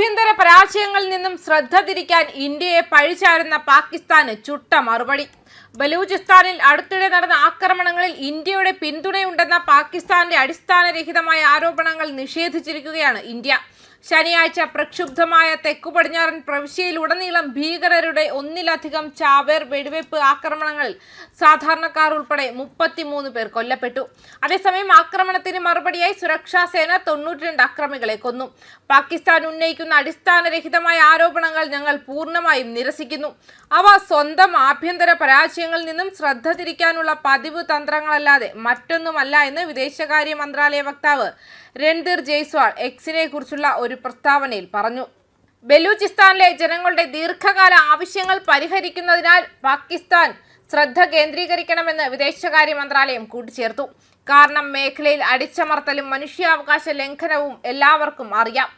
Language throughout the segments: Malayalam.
ആഭ്യന്തര പരാജയങ്ങളിൽ നിന്നും ശ്രദ്ധ തിരിക്കാൻ ഇന്ത്യയെ പഴിചാരുന്ന പാകിസ്ഥാന് ചുട്ട മറുപടി. ബലൂചിസ്ഥാനിൽ അടുത്തിടെ നടന്ന ആക്രമണങ്ങളിൽ ഇന്ത്യയുടെ പിന്തുണയുണ്ടെന്ന പാകിസ്ഥാന്റെ അടിസ്ഥാനരഹിതമായ ആരോപണങ്ങൾ നിഷേധിച്ചിരിക്കുകയാണ് ഇന്ത്യ. ശനിയാഴ്ച പ്രക്ഷുബ്ധമായ തെക്കു പടിഞ്ഞാറൻ പ്രവിശ്യയിലുടനീളം ഭീകരരുടെ ഒന്നിലധികം ചാവേർ വെടിവെപ്പ് ആക്രമണങ്ങളിൽ സാധാരണക്കാർ ഉൾപ്പെടെ മുപ്പത്തിമൂന്ന് പേർ കൊല്ലപ്പെട്ടു. അതേസമയം ആക്രമണത്തിന് മറുപടിയായി സുരക്ഷാ സേന തൊണ്ണൂറ്റിരണ്ട് അക്രമികളെ കൊന്നു. പാകിസ്ഥാൻ ഉന്നയിക്കുന്ന അടിസ്ഥാനരഹിതമായ ആരോപണങ്ങൾ ഞങ്ങൾ പൂർണമായും നിരസിക്കുന്നു. അവ സ്വന്തം ആഭ്യന്തര പരാജയങ്ങളിൽ നിന്നും ശ്രദ്ധ തിരിക്കാനുള്ള പതിവ് തന്ത്രങ്ങളല്ലാതെ മറ്റൊന്നുമല്ല എന്ന് വിദേശകാര്യ മന്ത്രാലയ വക്താവ് രൺധീർ ജയ്സ്വാൾ എക്സിനെ കുറിച്ചുള്ള ഒരു പ്രസ്താവനയിൽ പറഞ്ഞു. ബലൂചിസ്ഥാനിലെ ജനങ്ങളുടെ ദീർഘകാല ആവശ്യങ്ങൾ പരിഹരിക്കുന്നതിനാൽ പാകിസ്ഥാൻ ശ്രദ്ധ കേന്ദ്രീകരിക്കണമെന്ന് വിദേശകാര്യ മന്ത്രാലയം കൂട്ടിച്ചേർത്തു. കാരണം മേഖലയിൽ അടിച്ചമർത്തലും മനുഷ്യാവകാശ ലംഘനവും എല്ലാവർക്കും അറിയാം.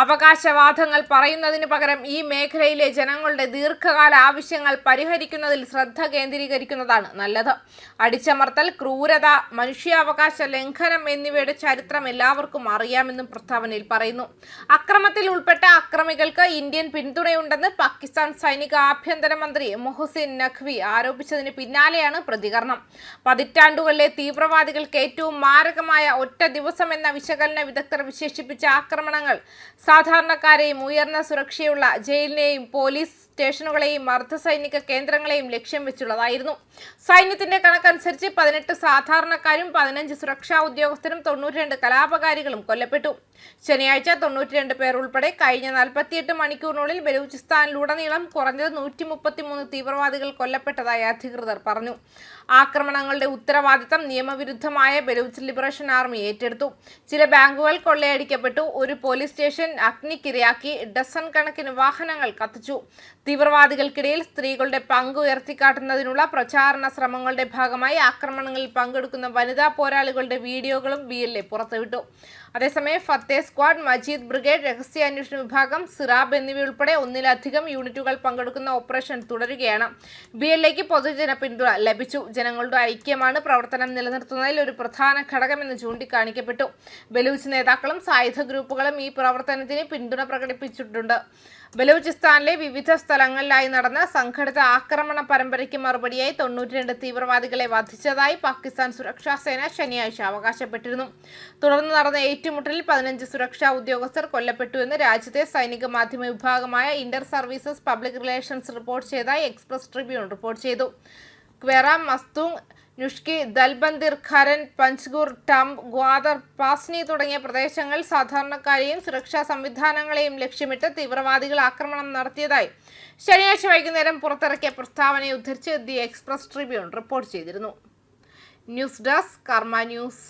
അവകാശവാദങ്ങൾ പറയുന്നതിന് പകരം ഈ മേഖലയിലെ ജനങ്ങളുടെ ദീർഘകാല ആവശ്യങ്ങൾ പരിഹരിക്കുന്നതിൽ ശ്രദ്ധ കേന്ദ്രീകരിക്കുന്നതാണ് നല്ലത്. അടിച്ചമർത്തൽ ക്രൂരത മനുഷ്യാവകാശ ലംഘനം എന്നിവയുടെ ചരിത്രം എല്ലാവർക്കും അറിയാമെന്നും പ്രസ്താവനയിൽ പറയുന്നു. അക്രമത്തിൽ ഉൾപ്പെട്ട അക്രമികൾക്ക് ഇന്ത്യൻ പിന്തുണയുണ്ടെന്ന് പാകിസ്ഥാൻ സൈനിക ആഭ്യന്തരമന്ത്രി മൊഹസിൻ നഖ്വി ആരോപിച്ചതിന് പിന്നാലെയാണ് പ്രതികരണം. പതിറ്റാണ്ടുകളിലെ തീവ്രവാദികൾക്ക് ഏറ്റവും മാരകമായ ഒറ്റ ദിവസം എന്ന വിശകലന വിദഗ്ധർ വിശേഷിപ്പിച്ച ആക്രമണങ്ങൾ സാധാരണക്കാരെയും ഉയർന്ന സുരക്ഷയുള്ള ജയിലിനെയും പോലീസ് സ്റ്റേഷനുകളെയും അർദ്ധസൈനിക കേന്ദ്രങ്ങളെയും ലക്ഷ്യം വെച്ചുള്ളതായിരുന്നു. സൈന്യത്തിന്റെ കണക്കനുസരിച്ച് പതിനെട്ട് സാധാരണക്കാരും പതിനഞ്ച് സുരക്ഷാ ഉദ്യോഗസ്ഥരും തൊണ്ണൂറ്റിരണ്ട് കലാപകാരികളും കൊല്ലപ്പെട്ടു. ശനിയാഴ്ച തൊണ്ണൂറ്റിരണ്ട് പേർ ഉൾപ്പെടെ കഴിഞ്ഞ നാൽപ്പത്തിയെട്ട് മണിക്കൂറിനുള്ളിൽ ബലൂചിസ്ഥാനിലുടനീളം കുറഞ്ഞത് നൂറ്റി മുപ്പത്തിമൂന്ന് തീവ്രവാദികൾ കൊല്ലപ്പെട്ടതായി അധികൃതർ പറഞ്ഞു. ആക്രമണങ്ങളുടെ ഉത്തരവാദിത്തം നിയമവിരുദ്ധമായ ബലൂച്ച് ലിബറേഷൻ ആർമി ഏറ്റെടുത്തു. ചില ബാങ്കുകൾ കൊള്ളയടിക്കപ്പെട്ടു. ഒരു പോലീസ് സ്റ്റേഷൻ അഗ്നിക്കിരയാക്കി ഡസൺ കണക്കിന് വാഹനങ്ങൾ കത്തിച്ചു. തീവ്രവാദികൾക്കിടയിൽ സ്ത്രീകളുടെ പങ്ക് ഉയർത്തിക്കാട്ടുന്നതിനുള്ള പ്രചാരണ ശ്രമങ്ങളുടെ ഭാഗമായി ആക്രമണങ്ങളിൽ പങ്കെടുക്കുന്ന വനിതാ പോരാളികളുടെ വീഡിയോകളും ബി എൽ എ പുറത്തുവിട്ടു. അതേസമയം ഫത്തേ സ്ക്വാഡ് മജീദ് ബ്രിഗേഡ് രഹസ്യാന്വേഷണ വിഭാഗം സിറാബ് എന്നിവയുൾപ്പെടെ ഒന്നിലധികം യൂണിറ്റുകൾ പങ്കെടുക്കുന്ന ഓപ്പറേഷൻ തുടരുകയാണ്. ബി എൽ എക്ക് പൊതുജന പിന്തുണ ലഭിച്ചു. ജനങ്ങളുടെ ഐക്യമാണ് പ്രവർത്തനം നിലനിർത്തുന്നതിൽ ഒരു പ്രധാന ഘടകമെന്ന് ചൂണ്ടിക്കാണിക്കപ്പെട്ടു. ബലൂച്ച് നേതാക്കളും സായുധ ഗ്രൂപ്പുകളും ഈ പ്രവർത്തനത്തിന് പിന്തുണ പ്രകടിപ്പിച്ചിട്ടുണ്ട്. ബലൂചിസ്ഥാനിലെ വിവിധ സ്ഥലങ്ങളിലായി നടന്ന സംഘടിത ആക്രമണ പരമ്പരയ്ക്ക് മറുപടിയായി തൊണ്ണൂറ്റിരണ്ട് തീവ്രവാദികളെ വധിച്ചതായി പാകിസ്ഥാൻ സുരക്ഷാ സേന ശനിയാഴ്ച അവകാശപ്പെട്ടിരുന്നു. തുടർന്ന് നടന്ന ഏറ്റുമുട്ടലിൽ പതിനഞ്ച് സുരക്ഷാ ഉദ്യോഗസ്ഥർ കൊല്ലപ്പെട്ടുവെന്ന് രാജ്യത്തെ സൈനിക മാധ്യമ വിഭാഗമായ inter services public relations report ചെയ്തതായി എക്സ്പ്രസ് ട്രിബ്യൂൺ റിപ്പോർട്ട് ചെയ്തു. ക്വെറ മസ്തുങ് നുഷ്കി ദൽബന്ദിർ ഖരൻ പഞ്ച്ഗൂർ ടംബ് ഗ്വാദർ പാസ്നി തുടങ്ങിയ പ്രദേശങ്ങൾ സാധാരണക്കാരെയും സുരക്ഷാ സംവിധാനങ്ങളെയും ലക്ഷ്യമിട്ട് തീവ്രവാദികൾ ആക്രമണം നടത്തിയതായി ശനിയാഴ്ച വൈകുന്നേരം പുറത്തിറക്കിയ പ്രസ്താവനയെ ഉദ്ധരിച്ച് ദി എക്സ്പ്രസ് ട്രിബ്യൂൺ റിപ്പോർട്ട് ചെയ്തിരുന്നു. News desk Karma news.